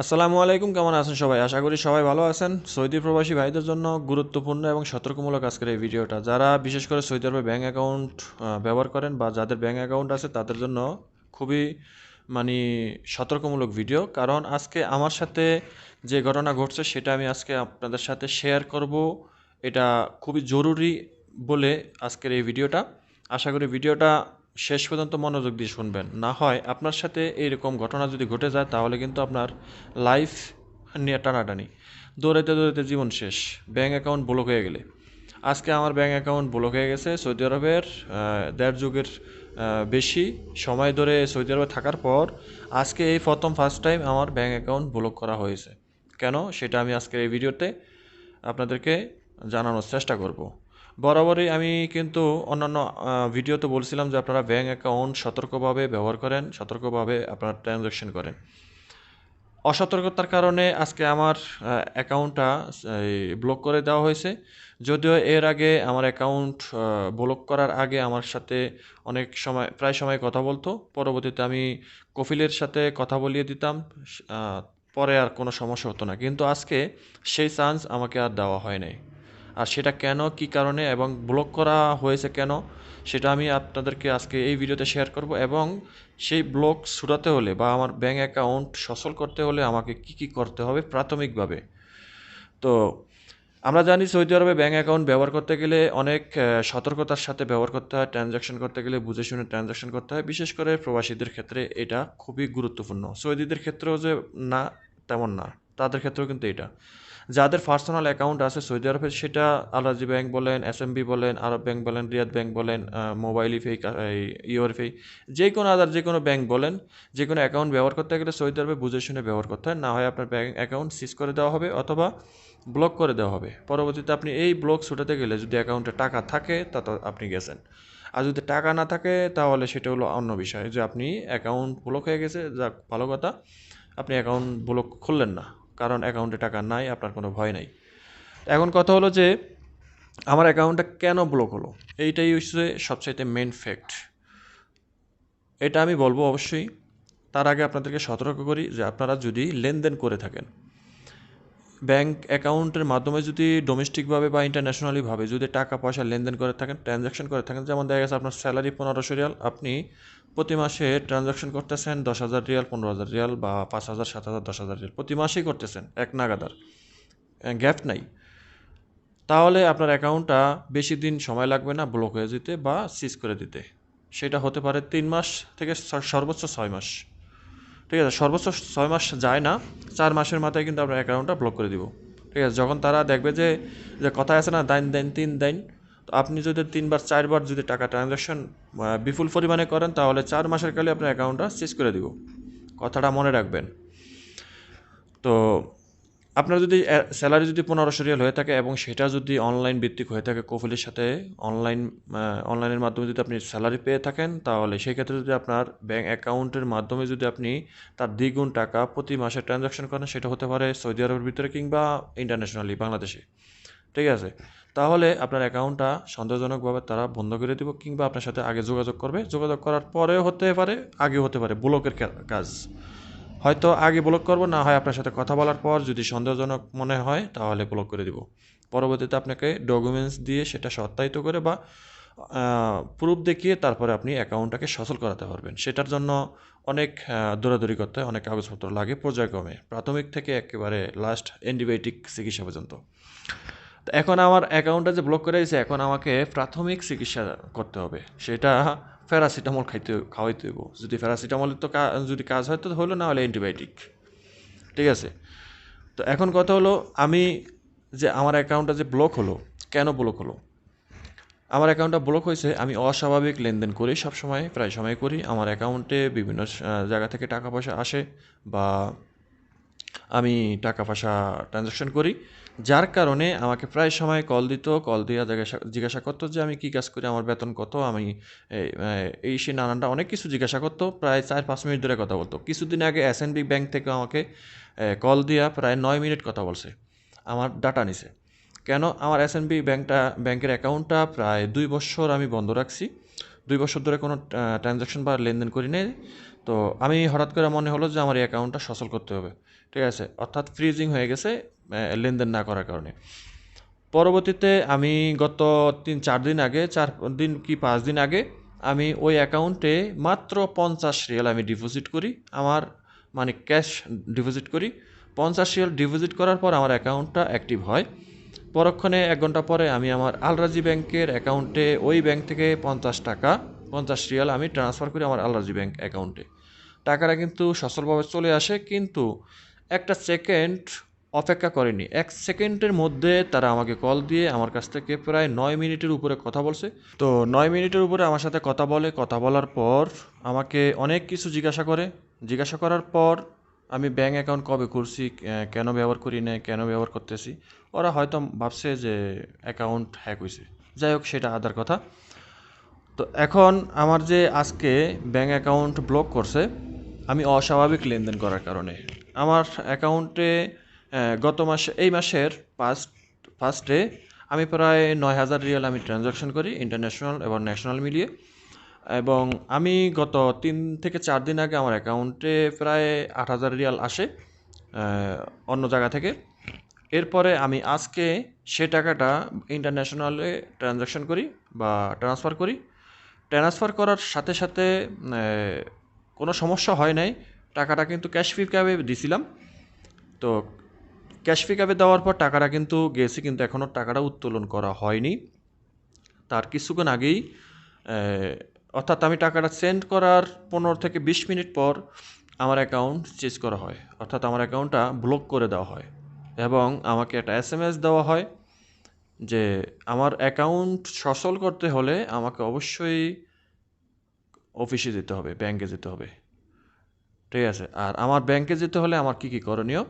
আসসালামু আলাইকুম, কেমন আছেন সবাই? আশা করি সবাই ভালো আছেন। সৌদি প্রবাসী ভাইদের জন্য গুরুত্বপূর্ণ এবং সতর্কমূলক আজকের এই ভিডিওটা। যারা বিশেষ করে সৌদি আরবে ব্যাঙ্ক অ্যাকাউন্ট ব্যবহার করেন বা যাদের ব্যাঙ্ক অ্যাকাউন্ট আছে, তাদের জন্য খুবই মানে সতর্কমূলক ভিডিও। কারণ আজকে আমার সাথে যে ঘটনা ঘটছে, সেটা আমি আজকে আপনাদের সাথে শেয়ার করব। এটা খুবই জরুরি বলে আজকের এই ভিডিওটা। আশা করি ভিডিওটা শেষ পর্যন্ত মনোযোগ দিয়ে শুনবেন। না হয় আপনার সাথে এইরকম ঘটনা যদি ঘটে যায়, তাহলে কিন্তু আপনার লাইফ নিয়ে টানাটানি। দৌড়াইতে দৌড়াইতে জীবন শেষ। ব্যাঙ্ক অ্যাকাউন্ট ব্লক হয়ে গেলে। আজকে আমার ব্যাঙ্ক অ্যাকাউন্ট ব্লক হয়ে গেছে সৌদি আরবের দেড় যুগের বেশি সময় ধরে সৌদি আরবে থাকার পর আজকে এই প্রথম ফার্স্ট টাইম আমার ব্যাঙ্ক অ্যাকাউন্ট ব্লক করা হয়েছে। কেন? সেটা আমি আজকের এই ভিডিওতে আপনাদেরকে জানানোর চেষ্টা করব। বরাবরই আমি কিন্তু অন্যান্য ভিডিওতে বলছিলাম যে আপনারা ব্যাঙ্ক অ্যাকাউন্ট সতর্কভাবে ব্যবহার করেন, সতর্কভাবে আপনারা ট্রানজ্যাকশন করেন। অসতর্কতার কারণে আজকে আমার অ্যাকাউন্টটা ব্লক করে দেওয়া হয়েছে। যদিও এর আগে আমার অ্যাকাউন্ট ব্লক করার আগে আমার সাথে অনেক সময়, প্রায় সময় কথা বলতো। পরবর্তীতে আমি কফিলের সাথে কথা বলিয়ে দিতাম পরে আর কোনো সমস্যা হতো না। কিন্তু আজকে সেই চান্স আমাকে আর দেওয়া হয় নাই। আর সেটা কেন, কি কারণে এবং ব্লক করা হয়েছে কেন, সেটা আমি আপনাদেরকে আজকে এই ভিডিওতে শেয়ার করব এবং সেই ব্লক ছুটাতে হলে বা আমার ব্যাঙ্ক অ্যাকাউন্ট সচল করতে হলে আমাকে কি কি করতে হবে প্রাথমিকভাবে। তো আমরা জানি সৌদি আরবে ব্যাঙ্ক অ্যাকাউন্ট ব্যবহার করতে গেলে অনেক সতর্কতার সাথে ব্যবহার করতে হয় ট্রানজ্যাকশন করতে গেলে বুঝে শুনে ট্রানজ্যাকশন করতে হয়। বিশেষ করে প্রবাসীদের ক্ষেত্রে এটা খুবই গুরুত্বপূর্ণ। সৌদিদের ক্ষেত্রেও যে না, তেমন না। তাদের ক্ষেত্রেও কিন্তু এটা। যাদের পার্সোনাল অ্যাকাউন্ট আছে সৌদি আরবে সেটা আলাজি ব্যাংক বলেন এসএমবি বলেন আরব ব্যাংক বলেন রিয়াদ ব্যাংক বলেন মোবাইল ইফে ইওর ফে যে কোনো আদার যে কোনো ব্যাংক বলেন, যে কোনো অ্যাকাউন্ট ব্যবহার করতে গেলে সৌদি আরবে বুঝে শুনে ব্যবহার করতে হয়। না হয় আপনার ব্যাংক অ্যাকাউন্ট সিজ করে দেওয়া হবে অথবা ব্লক করে দেওয়া হবে। পরবর্তীতে আপনি এই ব্লক ছুটাতে গেলে যদি অ্যাকাউন্টে টাকা থাকে, তা তো আপনি গেছেন। আর যদি টাকা না থাকে, তাহলে সেটা হলো অন্য বিষয় যে আপনি অ্যাকাউন্ট ব্লক হয়ে গেছে। যা ভালো কথা। আপনি অ্যাকাউন্ট ব্লক খুললেন না। কারণ অ্যাকাউন্টে টাকা নাই, আপনার কোনো ভয় নাই। এখন কথা হলো যে, আমার অ্যাকাউন্টটা কেন ব্লক হলো? এইটাই হচ্ছে সবচাইতে মেন ফ্যাক্ট এটা আমি বলব অবশ্যই। তার আগে আপনাদেরকে সতর্ক করি যে, আপনারা যদি লেনদেন করে থাকেন ব্যাংক অ্যাকাউন্টের মাধ্যমে যদি ডোমেস্টিকভাবে বা ইন্টারন্যাশনালিভাবে যদি টাকা পয়সা লেনদেন করে থাকেন ট্রানজ্যাকশন করে থাকেন, যেমন দেখা গেছে আপনার স্যালারি পনেরোশো রিয়াল, আপনি প্রতি মাসে ট্রানজ্যাকশন করতেছেন দশ হাজার রিয়াল, পনেরো হাজার রিয়াল বা পাঁচ হাজার, সাত হাজার, দশ হাজার রিয়াল। প্রতি মাসেই করতেছেন, এক নাগাদার। গ্যাপ নাই। তাহলে আপনার অ্যাকাউন্টটা বেশি দিন সময় লাগবে না ব্লক হয়ে যেতে বা সিজ করে দিতে। সেটা হতে পারে তিন মাস থেকে সর্বোচ্চ ছয় মাস। ঠিক আছে, সর্বোচ্চ ছয় মাস যায় না, চার মাসের মাথায় কিন্তু আপনার অ্যাকাউন্টটা ব্লক করে দিব। ঠিক আছে, যখন তারা দেখবে যে যে কথা আছে না দাইন দেন, তিন, দেন, তো আপনি যদি তিনবার, চারবার যদি টাকা ট্রানজ্যাকশন বিপুল পরিমাণে করেন, তাহলে চার মাসের কালে আপনার অ্যাকাউন্টটা সিজ করে দিব। কথাটা মনে রাখবেন। তো আপনার যদি স্যালারি যদি পনেরোশো রিয়াল হয়ে থাকে এবং সেটা যদি অনলাইন ভিত্তিক হয়ে থাকে কফিলের সাথে অনলাইন অনলাইনের মাধ্যমে যদি আপনি স্যালারি পেয়ে থাকেন, তাহলে সেই ক্ষেত্রে যদি আপনার ব্যাঙ্ক অ্যাকাউন্টের মাধ্যমে যদি আপনি তার দ্বিগুণ টাকা প্রতি মাসে ট্রানজাকশন করেন, সেটা হতে পারে সৌদি আরবের ভিতরে কিংবা ইন্টারন্যাশনালি বাংলাদেশে। ঠিক আছে? তাহলে আপনার অ্যাকাউন্টটা সন্দেহজনকভাবে তারা বন্ধ করে দিব কিংবা আপনার সাথে আগে যোগাযোগ করবে। যোগাযোগ করার পরেও হতে পারে আগে হতে পারে, ব্লকের কাজ। হয়তো আগে ব্লক করব, না হয় আপনার সাথে কথা বলার পর যদি সন্দেহজনক মনে হয়, তাহলে ব্লক করে দিব। পরবর্তীতে আপনাকে ডকুমেন্টস দিয়ে সেটা সত্যায়িত করে বা প্রুফ দেখিয়ে তারপরে আপনি অ্যাকাউন্টটাকে সচল করাতে পারবেন। সেটার জন্য অনেক দৌড়াদৌড়ি করতে হয় অনেক কাগজপত্র লাগে পর্যায়ক্রমে। প্রাথমিক থেকে একেবারে লাস্ট অ্যান্টিবায়োটিক চিকিৎসা পর্যন্ত। এখন আমার অ্যাকাউন্টটা যে ব্লক করে দিয়েছে, এখন আমাকে প্রাথমিক চিকিৎসা করতে হবে। সেটা প্যারাসিটামল খাইতে খাওয়াইতে হইব। যদি প্যারাসিটামলের তো যদি কাজ হয়, তো হলো না হলে অ্যান্টিবায়োটিক ঠিক আছে? তো এখন কথা হলো, আমি যে আমার অ্যাকাউন্টটা যে ব্লক হলো, কেন ব্লক হলো? আমার অ্যাকাউন্টটা ব্লক হয়েছে, আমি অস্বাভাবিক লেনদেন করি, সবসময়, প্রায় সময় করি। আমার অ্যাকাউন্টে বিভিন্ন জায়গা থেকে টাকা পয়সা আসে বা আমি টাকা পয়সা ট্রানজ্যাকশন করি। যার কারণে আমাকে প্রায় সময় কল দিত কল দিয়ে জিজ্ঞাসা জিজ্ঞাসা করতো যে আমি কী কাজ করি আমার বেতন কত আমি এই, সে নানানটা অনেক কিছু জিজ্ঞাসা করতো প্রায় চার পাঁচ মিনিট ধরে কথা বলতো। কিছুদিন আগে এস এন বি ব্যাংক থেকে আমাকে কল দিয়া প্রায় নয় মিনিট কথা বলছে আমার ডাটা নিছে। কেন? আমার এস এন বি ব্যাংকটা ব্যাংকের অ্যাকাউন্টটা প্রায় দুই বছর আমি বন্ধ রাখছি। দুই বছর ধরে কোনো ট্রানজ্যাকশন বা লেনদেন করি নাই। তো আমি হঠাৎ করে মনে হলো যে আমার এই অ্যাকাউন্টটা সচল করতে হবে। ঠিক আছে? অর্থাৎ ফ্রিজিং হয়ে গেছে লেনদেন না করার কারণে। পরবর্তীতে আমি গত তিন, চার দিন আগে, চার দিন কি পাঁচ দিন আগে, আমি ওই অ্যাকাউন্টে মাত্র পঞ্চাশ রিয়াল আমি ডিপোজিট করি। আমার মানে ক্যাশ ডিপোজিট করি। পঞ্চাশ রিয়াল ডিপোজিট করার পর আমার অ্যাকাউন্টটা অ্যাক্টিভ হয়। পরক্ষণে এক ঘণ্টা পরে আমি আমার আলরাজি ব্যাংকের অ্যাকাউন্টে ওই ব্যাংক থেকে পঞ্চাশ টাকা, পঞ্চাশ রিয়াল আমি ট্রান্সফার করি আমার আলরাজি ব্যাংক অ্যাকাউন্টে টাকাটা কিন্তু সচলভাবে চলে আসে, কিন্তু একটা সেকেন্ড অপেক্ষা করেনি। এক সেকেন্ডের মধ্যে তারা আমাকে কল দিয়ে আমার কাছ থেকে প্রায় নয় মিনিটের উপরে কথা বলছে। তো নয় মিনিটের উপরে আমার সাথে কথা বলে, কথা বলার পর আমাকে অনেক কিছু জিজ্ঞাসা করে। জিজ্ঞাসা করার পর আমি ব্যাঙ্ক অ্যাকাউন্ট কবে করছি কেন ব্যবহার করি না কেন ব্যবহার করতেছি, ওরা হয়তো ভাবছে যে অ্যাকাউন্ট হ্যাক হয়েছে যাই হোক, সেটা আদার কথা। তো এখন আমার যে আজকে ব্যাঙ্ক অ্যাকাউন্ট ব্লক করছে, আমি অস্বাভাবিক লেনদেন করার কারণে। আমার অ্যাকাউন্টে গত মাসে, এই মাসের ফার্স্ট ফার্স্টে আমি প্রায় নয় হাজার রিয়াল আমি ট্রানজাকশন করি ইন্টারন্যাশনাল এবং ন্যাশনাল মিলিয়ে। এবং আমি গত তিন থেকে চার দিন আগে আমার অ্যাকাউন্টে প্রায় আট হাজার রিয়াল আসে অন্য জায়গা থেকে। এরপরে আমি আজকে সে টাকাটা ইন্টারন্যাশনালে ট্রানজাকশন করি বা ট্রান্সফার করি। ট্রান্সফার করার সাথে সাথে কোনো সমস্যা হয় নাই। টাকাটা কিন্তু ক্যাশ পিকআপে দিছিলাম। তো ক্যাশ পিকআপে দেওয়ার পর টাকাটা কিন্তু গেছে, কিন্তু এখনও টাকাটা উত্তোলন করা হয়নি। তার কিছুক্ষণ আগেই অর্থাৎ আমি টাকাটা সেন্ড করার পনেরো থেকে বিশ মিনিট পর আমার অ্যাকাউন্ট চেঞ্জ করা হয়। অর্থাৎ আমার অ্যাকাউন্টটা ব্লক করে দেওয়া হয় এবং আমাকে একটা এস এম এস দেওয়া হয় যে আমার অ্যাকাউন্ট সচল করতে হলে আমাকে অবশ্যই অফিসে যেতে হবে ব্যাংকে যেতে হবে। ঠিক আছে। আর আমার ব্যাংকে যেতে হলে আমার কি কি করণীয়?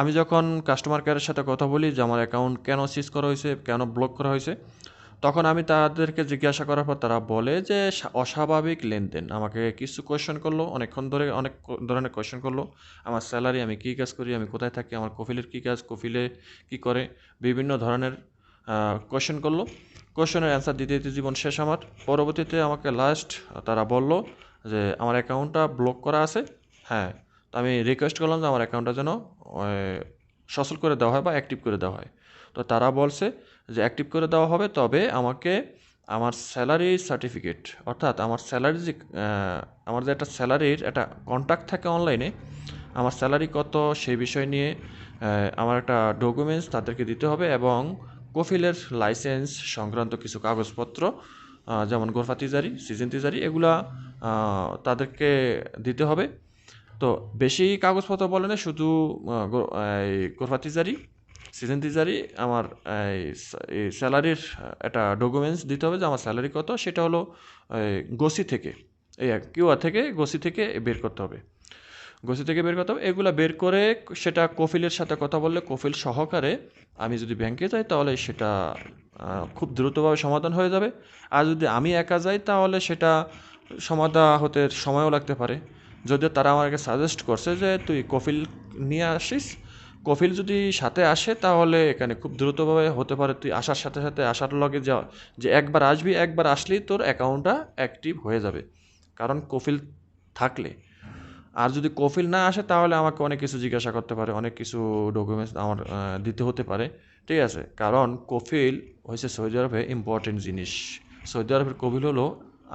আমি যখন কাস্টমার কেয়ারের সাথে কথা বলি যে আমার অ্যাকাউন্ট কেন সিজ করা হয়েছে, কেন ব্লক করা হয়েছে, তখন আমি তাদেরকে জিজ্ঞাসা করার পর তারা বলে যে অস্বাভাবিক লেনদেন। আমাকে কিছু কোয়েশ্চেন করল, অনেকক্ষণ ধরে অনেক ধরনের কোয়েশ্চেন করল। আমার স্যালারি আমি কী কাজ করি, আমি কোথায় থাকি, আমার কফিলের কী কাজ, কফিলে কী করে, বিভিন্ন ধরনের কোয়েশ্চেন করল। কোয়েশ্চেনের অ্যান্সার দিতে দিতে জীবন শেষ আমার। পরবর্তীতে আমাকে লাস্ট তারা বলল যে আমার অ্যাকাউন্টটা ব্লক করা আছে। হ্যাঁ তো আমি রিকোয়েস্ট করলাম যে আমার অ্যাকাউন্টটা যেন সচল করে দেওয়া হয় বা অ্যাক্টিভ করে দেওয়া হয়। তো তারা বলছে যে অ্যাক্টিভ করে দেওয়া হবে, তবে আমাকে আমার স্যালারি সার্টিফিকেট অর্থাৎ আমার স্যালারি যে আমার যে একটা স্যালারির একটা কন্ট্যাক্ট থাকে অনলাইনে আমার স্যালারি কত সেই বিষয় নিয়ে আমার একটা ডকুমেন্টস তাদেরকে দিতে হবে এবং কফিলের লাইসেন্স সংক্রান্ত কিছু কাগজপত্র যেমন গোরফা তিজারি, সিজন তিজারি, এগুলা তাদেরকে দিতে হবে। তো বেশি কাগজপত্র বলে না, শুধু এই গোরফা তিজারি সিজন তিজারি, আমার এই স্যালারির একটা ডকুমেন্টস দিতে হবে যে আমার স্যালারি কত, সেটা হলো গোসি থেকে, এই কিউআর থেকে গোসি থেকে বের করতে হবে। গোসি থেকে বের করতে হবে, এগুলো বের করে সেটা কফিলের সাথে কথা বললে কফিল সহকারে আমি যদি ব্যাংকে যাই তাহলে সেটা খুব দ্রুতভাবে সমাধান হয়ে যাবে। আর যদি আমি একা যাই তাহলে সেটা সমাধা হতে সময়ও লাগতে পারে। যদিও তারা আমাকে সাজেস্ট করছে যে তুই কফিল নিয়ে আসিস। কফিল যদি সাথে আসে তাহলে এখানে খুব দ্রুতভাবে হতে পারে। তুই আসার সাথে সাথে আসার লগে যা, যে একবার আসবি, একবার আসলেই তোর অ্যাকাউন্টটা অ্যাক্টিভ হয়ে যাবে। কারণ কফিল থাকলে। আর যদি কফিল না আসে তাহলে আমাকে অনেক কিছু জিজ্ঞাসা করতে পারে, অনেক কিছু ডকুমেন্টস আমার দিতে হতে পারে। ঠিক আছে? কারণ কফিল হয়েছে সৌদি আরবে ইম্পর্টেন্ট জিনিস। সৌদি আরবের কফিল হলো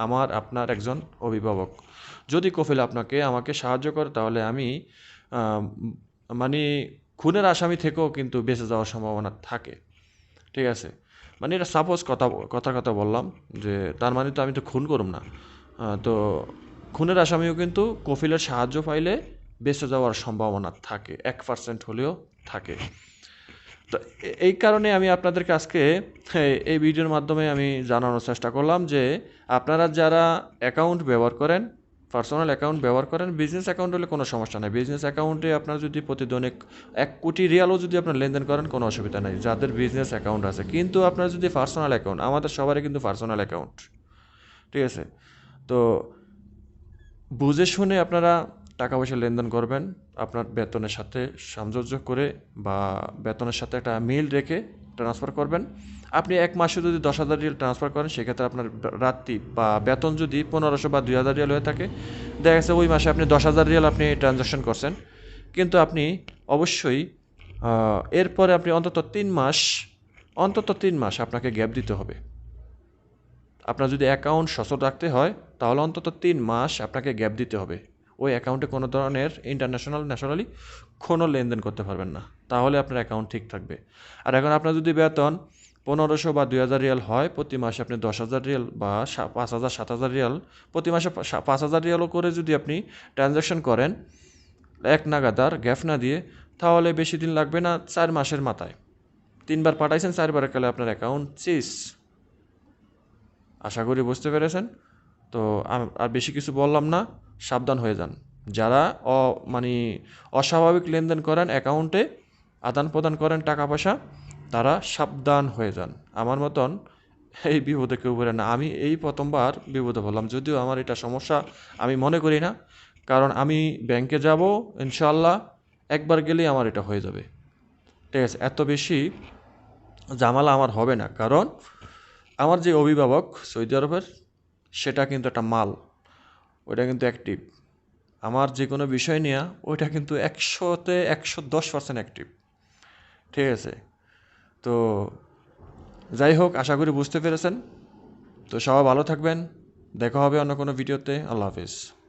আমার, আপনার একজন অভিভাবক। যদি কফিল আপনাকে, আমাকে সাহায্য করে, তাহলে আমি মানে খুনের আসামি থেকেও কিন্তু বেঁচে যাওয়ার সম্ভাবনা থাকে। ঠিক আছে? মানে এটা সাপোজ কথা কথা কথা বললাম যে, তার মানে তো আমি তো খুন করুম না। তো খুনের আসামিও কিন্তু কফিলের সাহায্য পাইলে বেঁচে যাওয়ার সম্ভাবনা থাকে, এক পার্সেন্ট হলেও থাকে। তো এই কারণে আমি আপনাদেরকে আজকে এই- ভিডিওর মাধ্যমে আমি জানানোর চেষ্টা করলাম যে, আপনারা যারা অ্যাকাউন্ট ব্যবহার করেন পার্সোনাল অ্যাকাউন্ট ব্যবহার করেন বিজনেস অ্যাকাউন্ট হলে কোনো সমস্যা নেই। বিজনেস অ্যাকাউন্টে আপনার যদি প্রতিদিন এক কোটি রিয়ালও যদি আপনার লেনদেন করেন, কোনো অসুবিধা নেই। যাদের বিজনেস অ্যাকাউন্ট আছে। কিন্তু আপনার যদি পার্সোনাল অ্যাকাউন্ট আমাদের সবারই কিন্তু পার্সোনাল অ্যাকাউন্ট ঠিক আছে? তো বুঝে শুনে আপনারা টাকা পয়সা লেনদেন করবেন, আপনার বেতনের সাথে সামঞ্জস্য করে বা বেতনের সাথে একটা মিল রেখে ট্রান্সফার করবেন। আপনি এক মাসে যদি দশ হাজার রিয়াল ট্রান্সফার করেন, সেক্ষেত্রে আপনার রাত্রি বা বেতন যদি পনেরোশো বা দুই হাজার রিয়াল হয়ে থাকে, দেখা গেছে ওই মাসে আপনি দশ হাজার রিয়াল আপনি ট্রানজাকশন করছেন। কিন্তু আপনি অবশ্যই এরপরে আপনি অন্তত তিন মাস, অন্তত তিন মাস আপনাকে গ্যাপ দিতে হবে। আপনার যদি অ্যাকাউন্ট সচল রাখতে হয়, তাহলে অন্তত তিন মাস আপনাকে গ্যাপ দিতে হবে। ওই অ্যাকাউন্টে কোনো ধরনের ইন্টারন্যাশনাল ন্যাশনালি কোনো লেনদেন করতে পারবেন না। তাহলে আপনার অ্যাকাউন্ট ঠিক থাকবে। আর এখন আপনার যদি বেতন পনেরোশো বা দুই হাজার রিয়াল হয়, প্রতি মাসে আপনি দশ হাজার রিয়াল বা পাঁচ হাজার, সাত হাজার রিয়াল, প্রতি মাসে পাঁচ হাজার রিয়ালও করে যদি আপনি ট্রানজ্যাকশন করেন, এক নাগাদার গ্যাপ না দিয়ে, তাহলে বেশি দিন লাগবে না চার মাসের মাথায়। তিনবার পাঠাইছেন চারবার কালে আপনার অ্যাকাউন্ট চিস আশা করি বুঝতে পেরেছেন? তো আর বেশি কিছু বললাম না, সাবধান হয়ে যান। যারা অ মানে অস্বাভাবিক লেনদেন করেন অ্যাকাউন্টে আদান প্রদান করেন টাকা পয়সা তারা সাবধান হয়ে যান। আমার মতন এই বিপদে কেউ পড়ে না। আমি এই প্রথমবার বিপদে বললাম যদিও আমার এটা সমস্যা আমি মনে করি না। কারণ আমি ব্যাংকে যাব ইনশাল্লাহ একবার গেলেই আমার এটা হয়ে যাবে। ঠিক আছে, এত বেশি জামালা আমার হবে না। কারণ আমার যে অভিভাবক সৌদি আরবের, সেটা কিন্তু একটা মাল। ওইটা কিন্তু অ্যাক্টিভ আমার যে কোনো বিষয় নিয়ে ওইটা কিন্তু একশোতে একশো দশ পার্সেন্ট অ্যাক্টিভ ঠিক আছে তো যাই হোক, আশা করি বুঝতে পেরেছেন। তো সবাই ভালো থাকবেন। দেখা হবে অন্য কোনো ভিডিওতে। আল্লাহ হাফিজ।